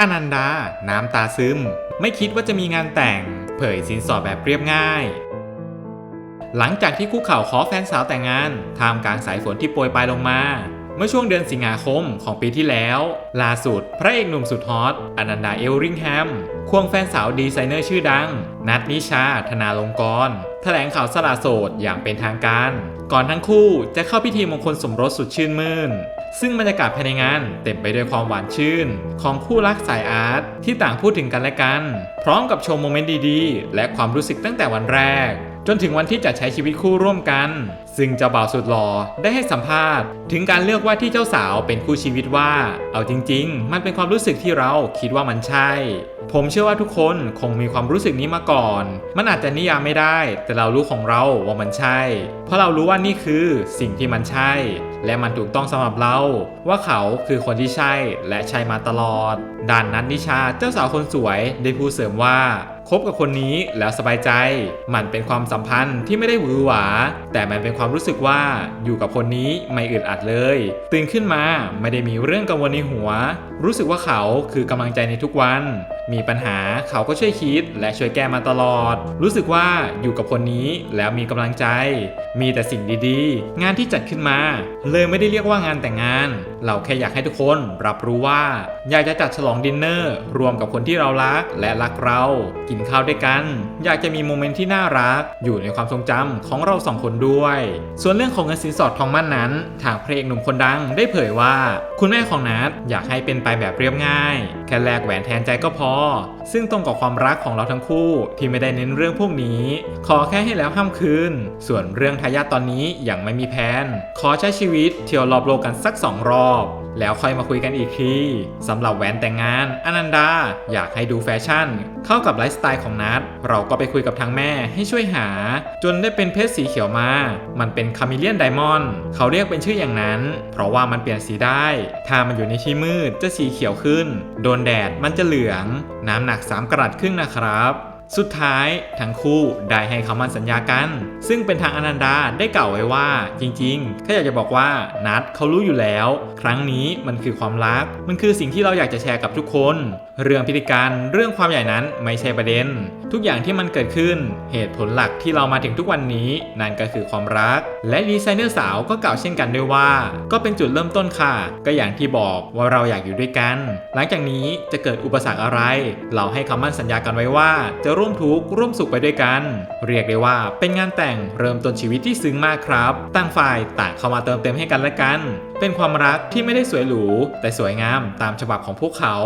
อนันดา น้ำตาซึม ไม่คิดว่าจะมีงานแต่ง เผยสินสอดแบบเรียบง่าย หลังจากที่คุกเข่าขอแฟนสาวแต่งงานท่ามกลางสายฝนที่โปรยปลายลงมา เมื่อช่วงเดือนสิงหาคมของปีที่แล้วล่าสุด พระเอกหนุ่มสุดฮอตอนันดาเอลริงแฮม ควงแฟนสาวดีไซเนอร์ชื่อดัง นัทนิชา ธนาลงกรแถลงข่าวสละโสดอย่างเป็นทางการ ก่อนทั้งคู่จะเข้าพิธีมงคลสมรสสุดชื่นมื่น ซึ่งบรรยากาศภายในงานเต็มไปด้วยความหวานชื่น ของคู่รักสายอาร์ตที่ต่างพูดถึงกันและกัน พร้อมกับโชว์โมเมนต์ดีๆ และความรู้สึกตั้งแต่วันแรก จนถึงวันที่จะใช้ชีวิตคู่ร่วมกัน ซึ่งเจ้าบ่าวสุดหล่อได้ให้สัมภาษณ์ ถึงการเลือกว่าที่เจ้าสาวเป็นคู่ชีวิตว่า เอาจริง ๆ มันเป็นความรู้สึกที่เราคิดว่ามันใช่ ผมเชื่อว่าทุกคนคงมีความรู้สึกนี้มาก่อน มันอาจจะนิยามไม่ได้ แต่เรารู้ของเราว่ามันใช่ เพราะเรารู้ว่านี่คือสิ่งที่มันใช่ และมันถูกต้องสำหรับเรา ว่าเขาคือคนที่ใช่และใช่มาตลอดด้านนัทนิชาเจ้าสาวคนสวยได้พูดเสริมว่าคบกับคนนี้แล้วสบายใจ มันเป็นความสัมพันธ์ที่ไม่ได้หวือหวา แต่มันเป็นความรู้สึกว่าอยู่กับคนนี้ไม่อึดอัดเลย ตื่นขึ้นมาไม่ได้มีเรื่องกังวลในหัว รู้สึกว่าเขาคือกำลังใจในทุกวัน มีปัญหาเขาก็ช่วยคิดและช่วยแก้มาตลอด รู้สึกว่าอยู่กับคนนี้แล้วมีกำลังใจ มีแต่สิ่งดีๆ งานที่จัดขึ้นมา เลยไม่ได้เรียกว่างานแต่งงานเราแค่อยากให้ทุกคนรับรู้ว่า อยากจะจัดฉลองดินเนอร์ รวมกับคนที่เรารักและรักเรา กินข้าวด้วยกัน อยากจะมีโมเมนต์ที่น่ารัก อยู่ในความทรงจำของเราสองคนด้วย ส่วนเรื่องของเงินสินสอดทองมั่นนั้น ทางพระเอกหนุ่มคนดังได้เผยว่า คุณแม่ของนัทอยากให้เป็นไปแบบเรียบง่าย แค่แลกแหวนแทนใจก็พอ ซึ่งตรงกับความรักของเราทั้งคู่ที่ไม่ได้เน้นเรื่องพวกนี้ ขอแค่ให้แล้วห้ามคืน ส่วนเรื่องทายาทตอนนี้ยังไม่มีแผน ขอใช้ชีวิตเที่ยวรอบโลกกันสักสองรอบแล้วค่อยมาคุยกันอีกทีสำหรับแหวนแต่งงานอนันดาอยากให้ดูแฟชั่น เข้ากับไลฟ์สไตล์ของนัทเราก็ไปคุยกับทางแม่ให้ช่วยหา จนได้เป็นเพชรสีเขียวมา มันเป็นคามิเลียนไดมอนด์เขาเรียกเป็นชื่ออย่างนั้น เพราะว่ามันเปลี่ยนสีได้ ถ้ามันอยู่ในที่มืดจะสีเขียวขึ้น โดนแดดมันจะเหลือง น้ำหนัก 3กรัตครึ่งนะครับ สุดท้ายทั้งคู่ได้ให้คำมั่นสัญญากัน ซึ่งเป็นทางอนันดาได้กล่าวไว้ว่า จริงๆแค่อยากจะบอกว่านัดเขารู้อยู่แล้ว ครั้งนี้มันคือความรัก มันคือสิ่งที่เราอยากจะแชร์กับทุกคน เรื่องพิธีการเรื่องความใหญ่นั้นไม่ใช่ประเด็น ทุกอย่างที่มันเกิดขึ้น เหตุผลหลักที่เรามาถึงทุกวันนี้ นั่นก็คือความรัก และดีไซเนอร์สาวก็กล่าวเช่นกันด้วยว่า ก็เป็นจุดเริ่มต้นค่ะ ก็อย่างที่บอกว่าเราอยากอยู่ด้วยกัน หลังจากนี้จะเกิดอุปสรรคอะไร เราให้คำมั่นสัญญากันไว้ว่าจะร่วมทุกข์ร่วมสุขไปด้วยกัน เรียกได้ว่าเป็นงานแต่งเริ่มต้นชีวิตที่ซึ้งมากครับ ต่างฝ่ายต่างเข้ามาเติมเต็มให้กันและกัน เป็นความรักที่ไม่ได้สวยหรูแต่สวยงามตามฉบับของพวกเขา